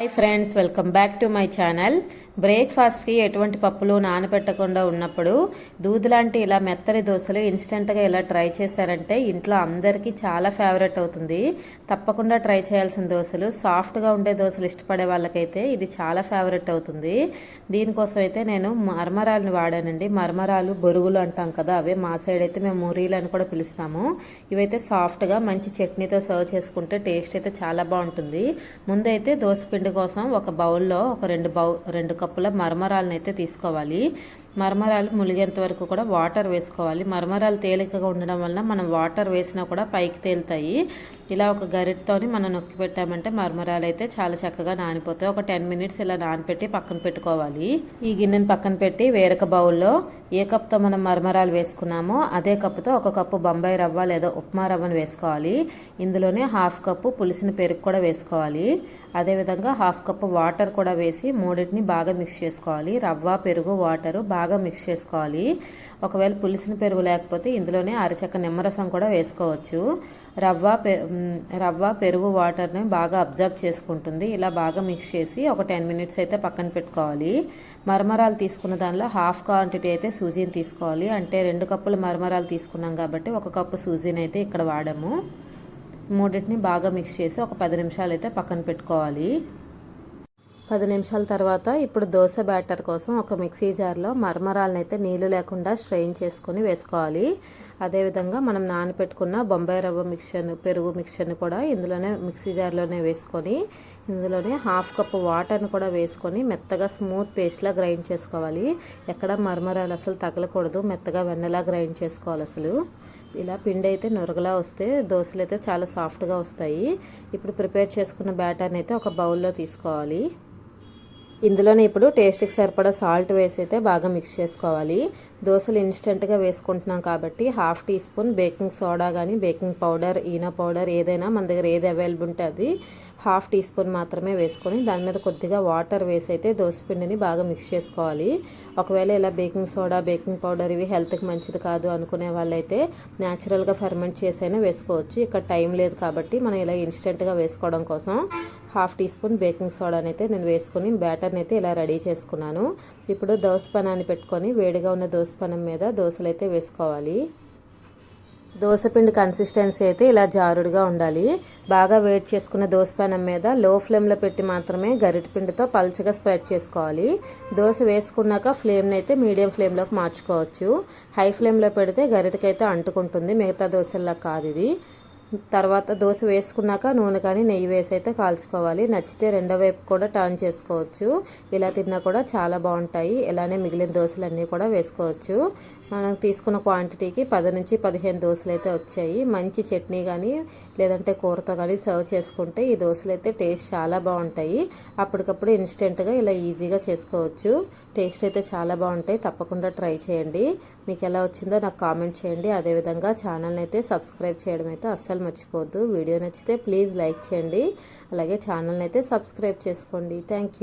Hi friends welcome back to my channel బ్రేక్ఫాస్ట్కి ఎటువంటి పప్పులు నానబెట్టకుండా ఉన్నప్పుడు దూద్ లాంటి ఇలా మెత్తని దోశలు ఇన్స్టెంట్గా ఇలా ట్రై చేశారంటే ఇంట్లో అందరికీ చాలా ఫేవరెట్ అవుతుంది. తప్పకుండా ట్రై చేయాల్సిన దోశలు సాఫ్ట్గా ఉండే దోశలు ఇష్టపడే వాళ్ళకైతే ఇది చాలా ఫేవరెట్ అవుతుంది. దీనికోసం అయితే నేను మర్మరాలను వాడానండి. మర్మరాలు బొరుగులు అంటాం కదా అవే మా సైడ్ అయితే మేము మురీలు అని కూడా పిలుస్తాము. ఇవైతే సాఫ్ట్గా మంచి చట్నీతో సర్వ్ చేసుకుంటే టేస్ట్ అయితే చాలా బాగుంటుంది. ముందైతే దోశ పిండి కోసం ఒక బౌల్లో ఒక రెండు బౌ రెండు కప్పుల మరమరాలను అయితే తీసుకోవాలి. మరమరాలు ములిగేంత వరకు కూడా వాటర్ వేసుకోవాలి. మరమరాలు తేలికగా ఉండడం వల్ల మనం వాటర్ వేసినా కూడా పైకి తేలుతాయి. ఇలా ఒక గరిటతోని మనం నొక్కి పెట్టామంటే మరమరాలు అయితే చాలా చక్కగా నానిపోతాయి. ఒక టెన్ మినిట్స్ ఇలా నానపెట్టి పక్కన పెట్టుకోవాలి. ఈ గిన్నెని పక్కన పెట్టి వేరొక బౌల్లో ఏ కప్తో మనం మరమరాలు వేసుకున్నామో అదే కప్పుతో ఒక కప్పు బొంబాయి రవ్వ లేదా ఉప్మా రవ్వను వేసుకోవాలి. ఇందులోనే హాఫ్ కప్పు పులిసిన పెరుగు కూడా వేసుకోవాలి. అదేవిధంగా హాఫ్ కప్పు వాటర్ కూడా వేసి మూడింటిని బాగా మిక్స్ చేసుకోవాలి. రవ్వ పెరుగు వాటరు బాగా బాగా మిక్స్ చేసుకోవాలి. ఒకవేళ పులిసిన పెరుగు లేకపోతే ఇందులోనే అరచక్క నిమ్మరసం కూడా వేసుకోవచ్చు. రవ్వ రవ్వ పెరుగు వాటర్ని బాగా అబ్జర్వ్ చేసుకుంటుంది. ఇలా బాగా మిక్స్ చేసి ఒక టెన్ మినిట్స్ అయితే పక్కన పెట్టుకోవాలి. మరమరాలు తీసుకున్న దానిలో హాఫ్ క్వాంటిటీ అయితే సూజీని తీసుకోవాలి. అంటే రెండు కప్పులు మరమరాలు తీసుకున్నాం కాబట్టి ఒక కప్పు సూజీని అయితే ఇక్కడ వాడము. మూడింటిని బాగా మిక్స్ చేసి ఒక పది నిమిషాలు అయితే పక్కన పెట్టుకోవాలి. పది నిమిషాల తర్వాత ఇప్పుడు దోశ బ్యాటర్ కోసం ఒక మిక్సీ జార్లో మరమరాలను అయితే నీళ్ళు లేకుండా స్ట్రెయిన్ చేసుకొని వేసుకోవాలి. అదేవిధంగా మనం నానపెట్టుకున్న బొంబాయి రవ్వ మిక్చర్ను పెరుగు మిక్చర్ని కూడా ఇందులోనే మిక్సీ జార్లోనే వేసుకొని ఇందులోనే హాఫ్ కప్ వాటర్ని కూడా వేసుకొని మెత్తగా స్మూత్ పేస్ట్లా గ్రైండ్ చేసుకోవాలి. ఎక్కడ మరమరాలు అసలు తగలకూడదు మెత్తగా వెన్నలా గ్రైండ్ చేసుకోవాలి అసలు. ఇలా పిండి అయితే నొరగలా వస్తే దోశలు అయితే చాలా సాఫ్ట్గా వస్తాయి. ఇప్పుడు ప్రిపేర్ చేసుకున్న బ్యాటర్ని అయితే ఒక బౌల్లో తీసుకోవాలి. ఇందులోనే ఇప్పుడు టేస్ట్కి సరిపడా సాల్ట్ వేసి అయితే బాగా మిక్స్ చేసుకోవాలి. దోశలు ఇన్స్టెంట్గా వేసుకుంటున్నాం కాబట్టి half teaspoon baking soda కానీ బేకింగ్ పౌడర్ ఈనో పౌడర్ ఏదైనా మన దగ్గర ఏది అవైలబుల్ ఉంటే అది హాఫ్ టీ స్పూన్ మాత్రమే వేసుకొని దాని మీద కొద్దిగా వాటర్ వేసి అయితే పిండిని బాగా మిక్స్ చేసుకోవాలి. ఒకవేళ ఇలా బేకింగ్ సోడా బేకింగ్ పౌడర్ ఇవి హెల్త్కి మంచిది కాదు అనుకునే వాళ్ళైతే న్యాచురల్గా ఫర్మెంట్ చేసైనా వేసుకోవచ్చు. ఇక్కడ టైం లేదు కాబట్టి మనం ఇలా ఇన్స్టెంట్గా వేసుకోవడం కోసం హాఫ్ టీ స్పూన్ బేకింగ్ సోడానైతే అయితే నేను వేసుకుని బ్యాటర్ని అయితే ఇలా రెడీ చేసుకున్నాను. ఇప్పుడు దోసపనాన్ని పెట్టుకొని వేడిగా ఉన్న దోసపనం మీద దోశలు అయితే వేసుకోవాలి దోశపిండి కన్సిస్టెన్సీ అయితే ఇలా జారుడుగా ఉండాలి. బాగా వేడి చేసుకున్న దోసపానం మీద లో ఫ్లేమ్లో పెట్టి మాత్రమే గరిటె పిండితో పల్చగా స్ప్రెడ్ చేసుకోవాలి. దోశ వేసుకున్నాక ఫ్లేమ్ని అయితే మీడియం ఫ్లేమ్లోకి మార్చుకోవచ్చు. హై ఫ్లేమ్లో పెడితే గరిటకైతే అంటుకుంటుంది. మిగతా దోశల్లా కాదు ఇది. తర్వాత దోశ వేసుకున్నాక నూనె కానీ నెయ్యి వేసి అయితే కాల్చుకోవాలి. నచ్చితే రెండో వైపు కూడా టర్న్ చేసుకోవచ్చు. ఇలా తిన్నా కూడా చాలా బాగుంటాయి. ఇలానే మిగిలిన దోశలు అన్నీ కూడా వేసుకోవచ్చు. మనం తీసుకున్న క్వాంటిటీకి పది నుంచి పదిహేను దోశలు అయితే వచ్చాయి. మంచి చట్నీ కానీ లేదంటే కూరతో కానీ సర్వ్ చేసుకుంటే ఈ దోశలు అయితే టేస్ట్ చాలా బాగుంటాయి. అప్పటికప్పుడు ఇన్స్టెంట్గా ఇలా ఈజీగా చేసుకోవచ్చు. టేస్ట్ అయితే చాలా బాగుంటాయి. తప్పకుండా ట్రై చేయండి. మీకు ఎలా వచ్చిందో నాకు కామెంట్ చేయండి. అదేవిధంగా ఛానల్ని అయితే సబ్స్క్రైబ్ చేయడం అయితే అస్సలు మర్చిపోద్దు వీడియో నచ్చితే ప్లీజ్ లైక్ చేయండి. అలాగే ఛానల్ని అయితే సబ్స్క్రైబ్ చేసుకోండి. థ్యాంక్